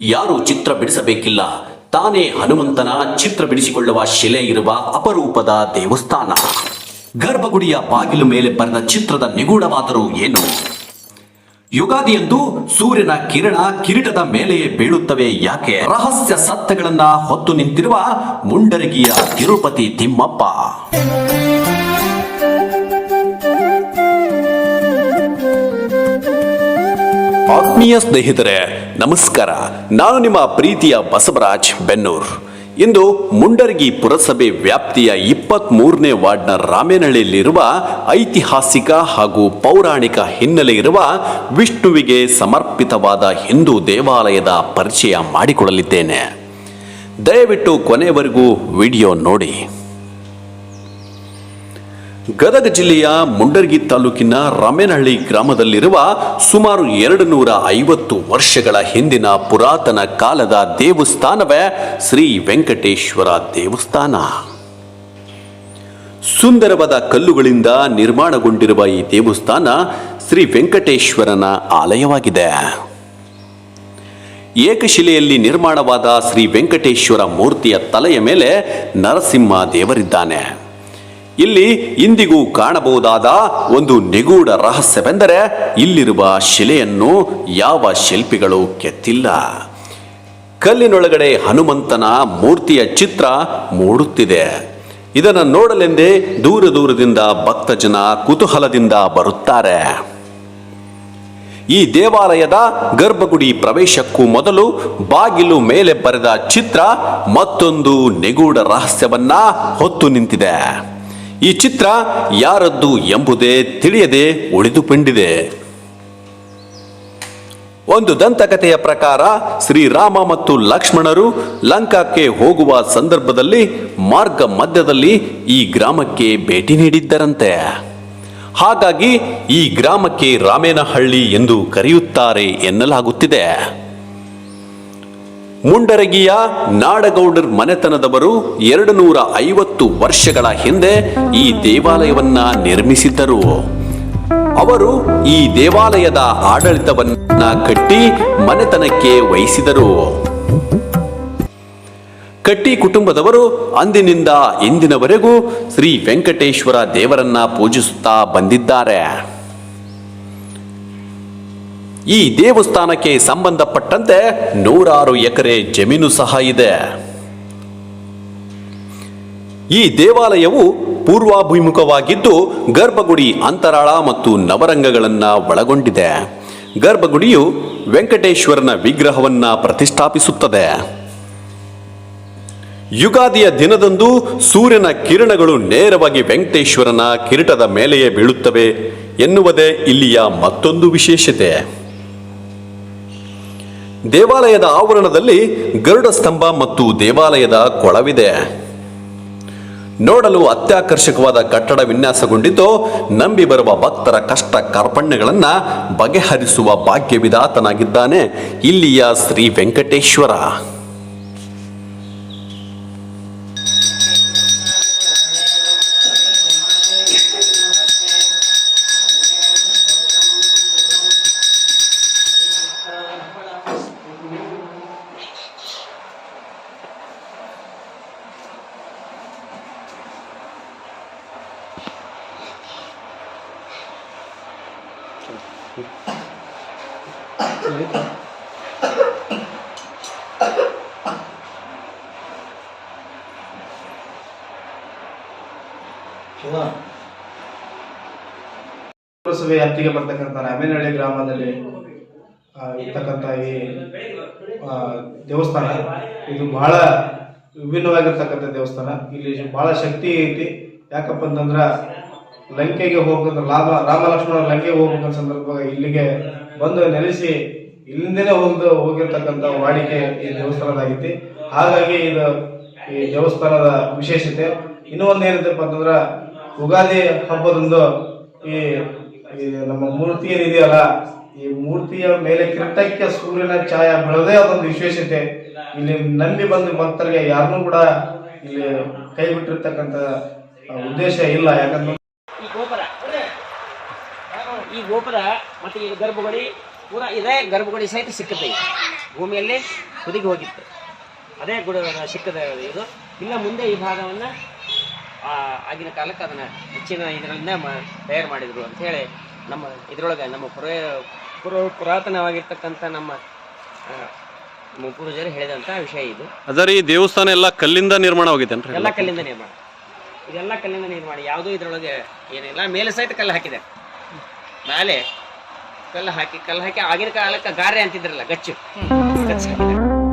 ಯಾರು ಚಿತ್ರ ಬಿಡಿಸಬೇಕಿಲ್ಲ, ತಾನೇ ಹನುಮಂತನ ಚಿತ್ರ ಬಿಡಿಸಿಕೊಳ್ಳುವ ಶಿಲೆ ಇರುವ ಅಪರೂಪದ ದೇವಸ್ಥಾನ. ಗರ್ಭಗುಡಿಯ ಬಾಗಿಲು ಮೇಲೆ ಬರೆದ ಚಿತ್ರದ ನಿಗೂಢವಾದರೂ ಏನು? ಯುಗಾದಿಯಂದು ಸೂರ್ಯನ ಕಿರಣ ಕಿರೀಟದ ಮೇಲೆಯೇ ಬೀಳುತ್ತವೆ, ಯಾಕೆ? ರಹಸ್ಯ ಸತ್ತಗಳನ್ನ ಹೊತ್ತು ನಿಂತಿರುವ ಮುಂಡರಗಿಯ ತಿರುಪತಿ ತಿಮ್ಮಪ್ಪ. ಆತ್ಮೀಯ ಸ್ನೇಹಿತರೆ, ನಮಸ್ಕಾರ. ನಾನು ನಿಮ್ಮ ಪ್ರೀತಿಯ ಬಸವರಾಜ್ ಬೆನ್ನೂರ್. ಇಂದು ಮುಂಡರಗಿ ಪುರಸಭೆ ವ್ಯಾಪ್ತಿಯ ಇಪ್ಪತ್ತ್ ಮೂರನೇ ವಾರ್ಡ್ನ ರಾಮೇನಹಳ್ಳಿಯಲ್ಲಿರುವ ಐತಿಹಾಸಿಕ ಹಾಗೂ ಪೌರಾಣಿಕ ಹಿನ್ನೆಲೆ ಇರುವ ವಿಷ್ಣುವಿಗೆ ಸಮರ್ಪಿತವಾದ ಹಿಂದೂ ದೇವಾಲಯದ ಪರಿಚಯ ಮಾಡಿಕೊಡಲಿದ್ದೇನೆ. ದಯವಿಟ್ಟು ಕೊನೆವರೆಗೂ ವಿಡಿಯೋ ನೋಡಿ. ಗದಗ ಜಿಲ್ಲೆಯ ಮುಂಡರ್ಗಿ ತಾಲೂಕಿನ ರಮೇನಹಳ್ಳಿ ಗ್ರಾಮದಲ್ಲಿರುವ ಸುಮಾರು ಎರಡು ನೂರ ಐವತ್ತು ವರ್ಷಗಳ ಹಿಂದಿನ ಪುರಾತನ ಕಾಲದ ದೇವಸ್ಥಾನವೇ ಶ್ರೀ ವೆಂಕಟೇಶ್ವರ ದೇವಸ್ಥಾನ. ಸುಂದರವಾದ ಕಲ್ಲುಗಳಿಂದ ನಿರ್ಮಾಣಗೊಂಡಿರುವ ಈ ದೇವಸ್ಥಾನ ಶ್ರೀ ವೆಂಕಟೇಶ್ವರನ ಆಲಯವಾಗಿದೆ. ಏಕಶಿಲೆಯಲ್ಲಿ ನಿರ್ಮಾಣವಾದ ಶ್ರೀ ವೆಂಕಟೇಶ್ವರ ಮೂರ್ತಿಯ ತಲೆಯ ಮೇಲೆ ನರಸಿಂಹ ದೇವರಿದ್ದಾನೆ. ಇಲ್ಲಿ ಇಂದಿಗೂ ಕಾಣಬಹುದಾದ ಒಂದು ನಿಗೂಢ ರಹಸ್ಯವೆಂದರೆ ಇಲ್ಲಿರುವ ಶಿಲೆಯನ್ನು ಯಾವ ಶಿಲ್ಪಿಗಳು ಕೆತ್ತಿಲ್ಲ. ಕಲ್ಲಿನೊಳಗಡೆ ಹನುಮಂತನ ಮೂರ್ತಿಯ ಚಿತ್ರ ಮೂಡುತ್ತಿದೆ. ಇದನ್ನು ನೋಡಲೆಂದೇ ದೂರ ದೂರದಿಂದ ಭಕ್ತ ಜನ ಕುತೂಹಲದಿಂದ ಬರುತ್ತಾರೆ. ಈ ದೇವಾಲಯದ ಗರ್ಭಗುಡಿ ಪ್ರವೇಶಕ್ಕೂ ಮೊದಲು ಬಾಗಿಲು ಮೇಲೆ ಬರೆದ ಚಿತ್ರ ಮತ್ತೊಂದು ನಿಗೂಢ ರಹಸ್ಯವನ್ನ ಹೊತ್ತು ನಿಂತಿದೆ. ಈ ಚಿತ್ರ ಯಾರದ್ದು ಎಂಬುದೇ ತಿಳಿಯದೆ ಉಳಿದುಕೊಂಡಿದೆ ಒಂದು ದಂತಕಥೆಯ ಪ್ರಕಾರ ಶ್ರೀರಾಮ ಮತ್ತು ಲಕ್ಷ್ಮಣರು ಲಂಕಾಕ್ಕೆ ಹೋಗುವ ಸಂದರ್ಭದಲ್ಲಿ ಮಾರ್ಗ ಮಧ್ಯದಲ್ಲಿ ಈ ಗ್ರಾಮಕ್ಕೆ ಭೇಟಿ ನೀಡಿದ್ದರಂತೆ. ಹಾಗಾಗಿ ಈ ಗ್ರಾಮಕ್ಕೆ ರಾಮೇನಹಳ್ಳಿ ಎಂದು ಕರೆಯುತ್ತಾರೆ ಎನ್ನಲಾಗುತ್ತಿದೆ. ಮುಂಡರಗಿಯ ನಾಡಗೌಡರ್ ಮನೆತನದವರು ಎರಡು ನೂರ ಐವತ್ತು ವರ್ಷಗಳ ಹಿಂದೆ ಈ ದೇವಾಲಯವನ್ನ ನಿರ್ಮಿಸಿದ್ದರು. ಅವರು ಈ ದೇವಾಲಯದ ಆಡಳಿತವನ್ನ ಕಟ್ಟಿ ಮನೆತನಕ್ಕೆ ವಹಿಸಿದರು. ಕಟ್ಟಿ ಕುಟುಂಬದವರು ಅಂದಿನಿಂದ ಇಂದಿನವರೆಗೂ ಶ್ರೀ ವೆಂಕಟೇಶ್ವರ ದೇವರನ್ನ ಪೂಜಿಸುತ್ತಾ ಬಂದಿದ್ದಾರೆ. ಈ ದೇವಸ್ಥಾನಕ್ಕೆ ಸಂಬಂಧಪಟ್ಟಂತೆ ನೂರಾರು ಎಕರೆ ಜಮೀನು ಸಹ ಇದೆ. ಈ ದೇವಾಲಯವು ಪೂರ್ವಾಭಿಮುಖವಾಗಿದ್ದು ಗರ್ಭಗುಡಿ ಅಂತರಾಳ ಮತ್ತು ನವರಂಗಗಳನ್ನ ಒಳಗೊಂಡಿದೆ. ಗರ್ಭಗುಡಿಯು ವೆಂಕಟೇಶ್ವರನ ವಿಗ್ರಹವನ್ನ ಪ್ರತಿಷ್ಠಾಪಿಸುತ್ತದೆ. ಯುಗಾದಿಯ ದಿನದಂದು ಸೂರ್ಯನ ಕಿರಣಗಳು ನೇರವಾಗಿ ವೆಂಕಟೇಶ್ವರನ ಕಿರೀಟದ ಮೇಲೆಯೇ ಬೀಳುತ್ತವೆ ಎನ್ನುವುದೇ ಇಲ್ಲಿಯ ಮತ್ತೊಂದು ವಿಶೇಷತೆ. ದೇವಾಲಯದ ಆವರಣದಲ್ಲಿ ಗರುಡ ಸ್ತಂಭ ಮತ್ತು ದೇವಾಲಯದ ಕೊಳವಿದೆ. ನೋಡಲು ಅತ್ಯಾಕರ್ಷಕವಾದ ಕಟ್ಟಡ ವಿನ್ಯಾಸಗೊಂಡಿದ್ದು ನಂಬಿ ಬರುವ ಭಕ್ತರ ಕಷ್ಟ ಕಾರ್ಪಣ್ಯಗಳನ್ನು ಬಗೆಹರಿಸುವ ಭಾಗ್ಯವಿದಾತನಾಗಿದ್ದಾನೆ ಇಲ್ಲಿಯ ಶ್ರೀ ವೆಂಕಟೇಶ್ವರ ಪುರಸಭೆ ವ್ಯಾಪ್ತಿಗೆ ಬರ್ತಕ್ಕಂಥ ರಾಮೇನಹಳ್ಳಿ ಗ್ರಾಮದಲ್ಲಿ ಇರ್ತಕ್ಕಂಥ ಈ ದೇವಸ್ಥಾನ. ಇದು ಬಹಳ ವಿಭಿನ್ನವಾಗಿರ್ತಕ್ಕಂಥ ದೇವಸ್ಥಾನ. ಇಲ್ಲಿ ಬಹಳ ಶಕ್ತಿ ಐತಿ. ಯಾಕಪ್ಪ ಅಂತಂದ್ರ ಲಂಕೆಗೆ ಹೋಗ್ಬೇಕಂದ್ರೆ ಲಾಭ ರಾಮ ಲಕ್ಷ್ಮಣ ಲಂಕೆಗೆ ಹೋಗ್ಬೇಕಂತ ಸಂದರ್ಭ ಇಲ್ಲಿಗೆ ಬಂದು ನೆಲೆಸಿ ಇಲ್ಲಿಂದನೇ ಹೋಗ್ದು, ಹೋಗಿರ್ತಕ್ಕಂಥ ವಾಡಿಕೆ ಈ ದೇವಸ್ಥಾನದಾಗೈತಿ ಹಾಗಾಗಿ ಇದು ಈ ದೇವಸ್ಥಾನದ ವಿಶೇಷತೆ. ಇನ್ನೂ ಒಂದು ಏನಂತಪ್ಪ ಅಂತಂದ್ರೆ, ಉಗಾದಿ ಹಬ್ಬದಂದು ಈ ನಮ್ಮ ಮೂರ್ತಿ ಏನಿದೆಯಲ್ಲ, ಈ ಮೂರ್ತಿಯ ಮೇಲೆ ಕಿರೀಟಕ್ಕೆ ಸೂರ್ಯನ ಛಾಯ ಬೆಳೆದೇ ಅದೊಂದು ವಿಶೇಷತೆ. ಇಲ್ಲಿ ನಂಬಿ ಬಂದ ಭಕ್ತರಿಗೆ ಯಾರನ್ನೂ ಕೂಡ ಇಲ್ಲಿ ಕೈ ಬಿಟ್ಟಿರ್ತಕ್ಕಂಥ ಉದ್ದೇಶ ಇಲ್ಲ. ಯಾಕಂದ್ರೆ ಈ ಗೋಪುರ ಮತ್ತು ಈ ಗರ್ಭಗುಡಿ ಪೂರ ಇದೇ ಗರ್ಭಗುಡಿ ಸಹಿತ ಸಿಕ್ಕುತ್ತೆ ಭೂಮಿಯಲ್ಲಿ ಹುದುಗಿ ಹೋಗಿತ್ತು. ಅದೇ ಗುಡ ಸಿಕ್ಕದ ಇದು. ಇಲ್ಲ ಮುಂದೆ ಈ ಭಾಗವನ್ನು ಆಗಿನ ಕಾಲಕ್ಕೆ ಅದನ್ನು ಹೆಚ್ಚಿನ ಇದರಿಂದ ಮ ತಯಾರು ಮಾಡಿದರು ಅಂತ ಹೇಳಿ ನಮ್ಮ ಇದರೊಳಗೆ ನಮ್ಮ ಪುರ ಪುರ ಪುರಾತನವಾಗಿರ್ತಕ್ಕಂಥ ನಮ್ಮ ಪೂರ್ವಜರು ಹೇಳಿದಂಥ ವಿಷಯ ಇದು. ಅದರ ಈ ದೇವಸ್ಥಾನ ಎಲ್ಲ ಕಲ್ಲಿಂದ ನಿರ್ಮಾಣ ಹೋಗಿದೆ ಎಲ್ಲ ಕಲ್ಲಿಂದ ನಿರ್ಮಾಣ. ಇದೆಲ್ಲ ಕಲ್ಲಿಂದ ನಿರ್ಮಾಣ. ಯಾವುದೂ ಇದರೊಳಗೆ ಏನಿಲ್ಲ. ಮೇಲೆ ಸಹಿತ ಕಲ್ಲು ಹಾಕಿದೆ. ಮೇಲೆ ಕಲ್ಲು ಹಾಕಿ ಕಲ್ಲು ಹಾಕಿ ಆಗಿನ ಕಾಲಕ್ಕೆ ಗಾರೆ ಅಂತಿದ್ರಲ್ಲ ಗಚ್ಚು. ಗಚ್ಚು